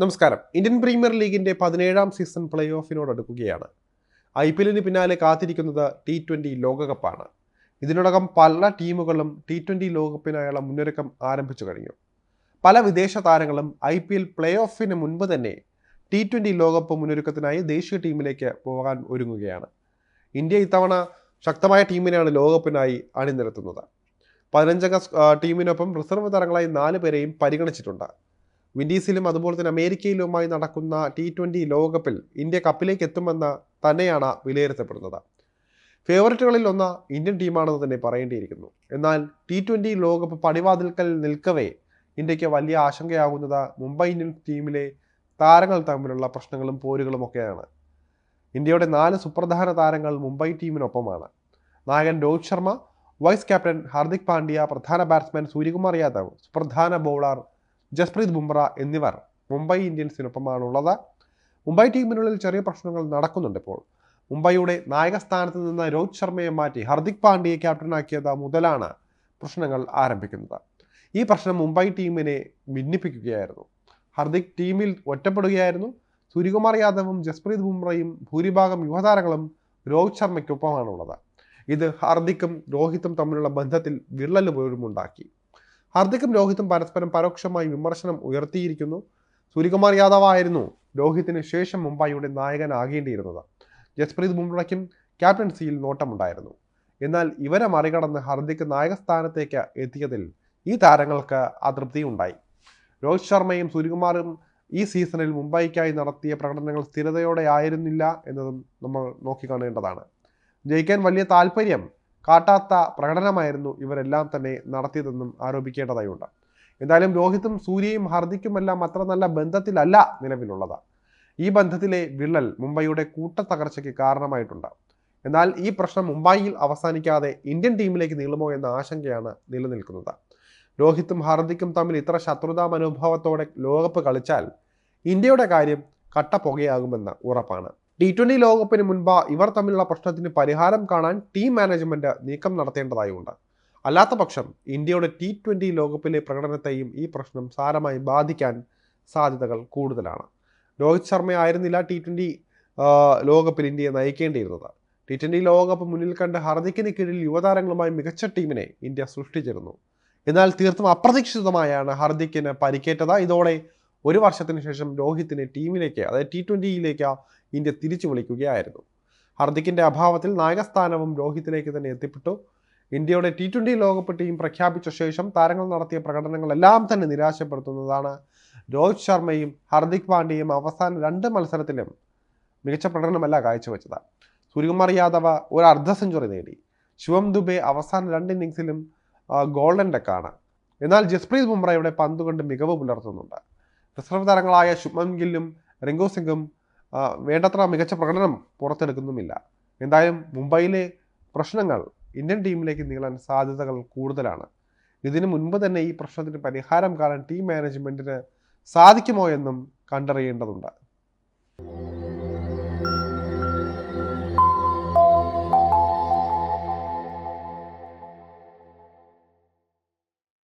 നമസ്കാരം. Indian premier ലീഗിന്റെ പതിനേഴാം സീസൺ പ്ലേ ഓഫിനോട് അടുക്കുകയാണ്. ഐ പി എല്ലിന് പിന്നാലെ കാത്തിരിക്കുന്നത് ടി ട്വന്റി ലോകകപ്പാണ്. ഇതിനോടകം പല ടീമുകളും ടി ട്വന്റി ലോകകപ്പിനായുള്ള മുന്നൊരുക്കം ആരംഭിച്ചു കഴിഞ്ഞു. പല വിദേശ താരങ്ങളും ഐ പി എൽ പ്ലേ ഓഫിന് മുൻപ് തന്നെ ടി ട്വന്റി ലോകകപ്പ് മുന്നൊരുക്കത്തിനായി ദേശീയ ടീമിലേക്ക് പോകാൻ ഒരുങ്ങുകയാണ്. ഇന്ത്യ ഇത്തവണ ശക്തമായ ടീമിനെയാണ് ലോകകപ്പിനായി അണിനിരത്തുന്നത്. പതിനഞ്ചംഗ ടീമിനൊപ്പം റിസർവ് താരങ്ങളായി നാല് പേരെയും പരിഗണിച്ചിട്ടുണ്ട്. വിൻഡീസിലും അതുപോലെ തന്നെ അമേരിക്കയിലുമായി നടക്കുന്ന ടി ട്വന്റി ലോകകപ്പിൽ ഇന്ത്യ കപ്പിലേക്ക് എത്തുമെന്ന് തന്നെയാണ് വിലയിരുത്തപ്പെടുന്നത്. ഫേവററ്റുകളിൽ ഒന്ന് ഇന്ത്യൻ ടീമാണെന്ന് തന്നെ പറയേണ്ടിയിരിക്കുന്നു. എന്നാൽ ടി ട്വന്റി ലോകകപ്പ് പടിവാതിൽക്കൽ നിൽക്കവേ ഇന്ത്യയ്ക്ക് വലിയ ആശങ്കയാകുന്നത് മുംബൈ ഇന്ത്യൻസ് ടീമിലെ താരങ്ങൾ തമ്മിലുള്ള പ്രശ്നങ്ങളും പോരുകളും ഒക്കെയാണ്. ഇന്ത്യയുടെ നാല് സുപ്രധാന താരങ്ങൾ മുംബൈ ടീമിനൊപ്പമാണ്. നായകൻ രോഹിത് ശർമ്മ വൈസ് ക്യാപ്റ്റൻ ഹാർദിക് പാണ്ഡ്യ പ്രധാന ബാറ്റ്സ്മാൻ സൂര്യകുമാർ യാദവ് സുപ്രധാന ബൗളർ ജസ്പ്രീത് ബുംറ എന്നിവർ മുംബൈ ഇന്ത്യൻസിനൊപ്പമാണുള്ളത്. മുംബൈ ടീമിനുള്ളിൽ ചെറിയ പ്രശ്നങ്ങൾ നടക്കുന്നുണ്ട് ഇപ്പോൾ. മുംബൈയുടെ നായക സ്ഥാനത്ത് നിന്ന് രോഹിത് ശർമ്മയെ മാറ്റി ഹർദിക് പാണ്ഡ്യയെ ക്യാപ്റ്റനാക്കിയത് മുതലാണ് പ്രശ്നങ്ങൾ ആരംഭിക്കുന്നത്. ഈ പ്രശ്നം മുംബൈ ടീമിനെ ഭിന്നിപ്പിക്കുകയായിരുന്നു. ഹർദിക് ടീമിൽ ഒറ്റപ്പെടുകയായിരുന്നു. സൂര്യകുമാർ യാദവും ജസ്പ്രീത് ബുംറയും ഭൂരിഭാഗം യുവതാരങ്ങളും രോഹിത് ശർമ്മയ്ക്കൊപ്പമാണുള്ളത്. ഇത് ഹാർദിക്കും രോഹിത്തും തമ്മിലുള്ള ബന്ധത്തിൽ വിള്ളൽ പോലും ഉണ്ടാക്കി ഹാർദിക്കും രോഹിത്തും പരസ്പരം പരോക്ഷമായി വിമർശനം ഉയർത്തിയിരിക്കുന്നു. സൂര്യകുമാർ യാദവ് ആയിരുന്നു രോഹിത്തിന് ശേഷം മുംബൈയുടെ നായകനാകേണ്ടിയിരുന്നത്. ജസ്പ്രീത് ബുംറയ്ക്കും ക്യാപ്റ്റൻസിയിൽ നോട്ടമുണ്ടായിരുന്നു. എന്നാൽ ഇവരെ മറികടന്ന് ഹർദിക്ക് നായക സ്ഥാനത്തേക്ക് എത്തിയതിൽ ഈ താരങ്ങൾക്ക് അതൃപ്തിയുണ്ടായി. രോഹിത് ശർമ്മയും സൂര്യകുമാറും ഈ സീസണിൽ മുംബൈക്കായി നടത്തിയ പ്രകടനങ്ങൾ സ്ഥിരതയോടെ ആയിരുന്നില്ല എന്നതും നമ്മൾ നോക്കിക്കാണേണ്ടതാണ്. ജയിക്കാൻ വലിയ താല്പര്യം കാട്ടാത്ത പ്രകടനമായിരുന്നു ഇവരെല്ലാം തന്നെ നടത്തിയതെന്നും ആരോപിക്കേണ്ടതായുണ്ട്. എന്തായാലും രോഹിത്തും സൂര്യയും ഹർദിക്കുമെല്ലാം അത്ര നല്ല ബന്ധത്തിലല്ല നിലവിലുള്ളത്. ഈ ബന്ധത്തിലെ വിള്ളൽ മുംബൈയുടെ കൂട്ടത്തകർച്ചയ്ക്ക് കാരണമായിട്ടുണ്ട്. എന്നാൽ ഈ പ്രശ്നം മുംബൈയിൽ അവസാനിക്കാതെ ഇന്ത്യൻ ടീമിലേക്ക് നീളുമോ എന്ന ആശങ്കയാണ് നിലനിൽക്കുന്നത്. രോഹിത്തും ഹാർദിക്കും തമ്മിൽ ഇത്ര ശത്രുതാ മനോഭാവത്തോടെ ലോകകപ്പ് കളിച്ചാൽ ഇന്ത്യയുടെ കാര്യം കട്ട പുകയാകുമെന്ന് ഉറപ്പാണ്. ടി ട്വന്റി ലോകകപ്പിന് മുൻപ് ഇവർ തമ്മിലുള്ള പ്രശ്നത്തിന് പരിഹാരം കാണാൻ ടീം മാനേജ്മെന്റ് നീക്കം നടത്തേണ്ടതായുണ്ട്. അല്ലാത്ത പക്ഷം ഇന്ത്യയുടെ ടി ട്വന്റി ലോകകപ്പിലെ പ്രകടനത്തെയും ഈ പ്രശ്നം സാരമായി ബാധിക്കാൻ സാധ്യതകൾ കൂടുതലാണ്. രോഹിത് ശർമ്മയായിരുന്നില്ല ടി ട്വന്റി ലോകകപ്പിൽ ഇന്ത്യയെ നയിക്കേണ്ടിയിരുന്നത്. ടി ട്വന്റി ലോകകപ്പ് മുന്നിൽ കണ്ട് ഹർദിക്കിന് കീഴിൽ യുവതാരങ്ങളുമായി മികച്ച ടീമിനെ ഇന്ത്യ സൃഷ്ടിച്ചിരുന്നു. എന്നാൽ തീർത്തും അപ്രതീക്ഷിതമായാണ് ഹർദിക്കിന് പരിക്കേറ്റത്. ഇതോടെ ഒരു വർഷത്തിന് ശേഷം രോഹിത്തിനെ ടീമിലേക്ക് അതായത് ടി ട്വന്റിയിലേക്ക് ഇന്ത്യ തിരിച്ചു വിളിക്കുകയായിരുന്നു. ഹർദിക്കിന്റെ അഭാവത്തിൽ നായകസ്ഥാനവും രോഹിത്തിലേക്ക് തന്നെ എത്തിപ്പെട്ടു. ഇന്ത്യയുടെ ടി ട്വന്റി ലോകകപ്പ് ടീം പ്രഖ്യാപിച്ച ശേഷം താരങ്ങൾ നടത്തിയ പ്രകടനങ്ങളെല്ലാം തന്നെ നിരാശപ്പെടുത്തുന്നതാണ് രോഹിത് ശർമ്മയും ഹർദിക് പാണ്ഡ്യയും അവസാന രണ്ട് മത്സരത്തിലും മികച്ച പ്രകടനമല്ല കാഴ്ചവെച്ചത്. സൂര്യകുമാർ യാദവ് ഒരു അർദ്ധ സെഞ്ചുറി നേടി. ശിവം ദുബെ അവസാന രണ്ട് ഇന്നിങ്സിലും ഗോൾഡൻ ഡെക്കാണ്. എന്നാൽ ജസ്പ്രീത് ബുംറയുടെ പന്തുകൊണ്ട് മികവ് പുലർത്തുന്നുണ്ട്. റിസർവ് താരങ്ങളായ ശുഭ്മൻ ഗില്ലും റിങ്കു സിംഗും വേണ്ടത്ര മികച്ച പ്രകടനം പുറത്തെടുക്കുന്നുമില്ല. എന്തായാലും മുംബൈയിലെ പ്രശ്നങ്ങൾ ഇന്ത്യൻ ടീമിലേക്ക് നീളാൻ സാധ്യതകൾ കൂടുതലാണ്. ഇതിനു മുൻപ് തന്നെ ഈ പ്രശ്നത്തിന് പരിഹാരം കാണാൻ ടീം മാനേജ്മെന്റിന് സാധിക്കുമോ എന്നും കണ്ടറിയേണ്ടതുണ്ട്.